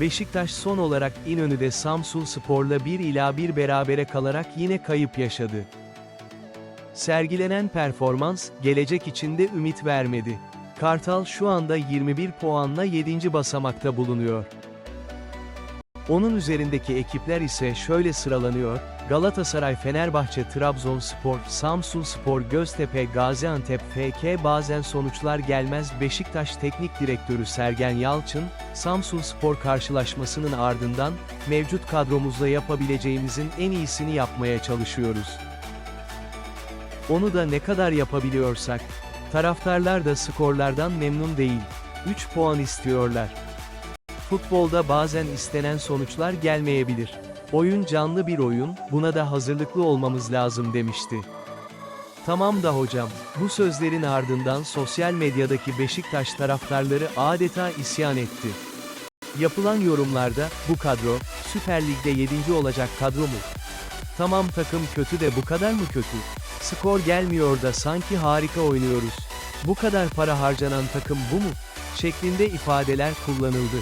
Beşiktaş son olarak İnönü'de Samsun Spor'la 1 ila 1 berabere kalarak yine kayıp yaşadı. Sergilenen performans, gelecek için de ümit vermedi. Kartal şu anda 21 puanla 7. basamakta bulunuyor. Onun üzerindeki ekipler ise şöyle sıralanıyor, Galatasaray, Fenerbahçe, Trabzonspor, Samsunspor, Göztepe, Gaziantep, FK bazen sonuçlar gelmez Beşiktaş Teknik Direktörü Sergen Yalçın, Samsunspor karşılaşmasının ardından, mevcut kadromuzla yapabileceğimizin en iyisini yapmaya çalışıyoruz. Onu da ne kadar yapabiliyorsak. Taraftarlar da skorlardan memnun değil. 3 puan istiyorlar. Futbolda bazen istenen sonuçlar gelmeyebilir. Oyun canlı bir oyun, buna da hazırlıklı olmamız lazım demişti. Tamam da hocam, bu sözlerin ardından sosyal medyadaki Beşiktaş taraftarları adeta isyan etti. Yapılan yorumlarda, bu kadro, Süper Lig'de 7. olacak kadro mu? Tamam takım kötü de bu kadar mı kötü? Skor gelmiyor da sanki harika oynuyoruz. Bu kadar para harcanan takım bu mu? şeklinde ifadeler kullanıldı.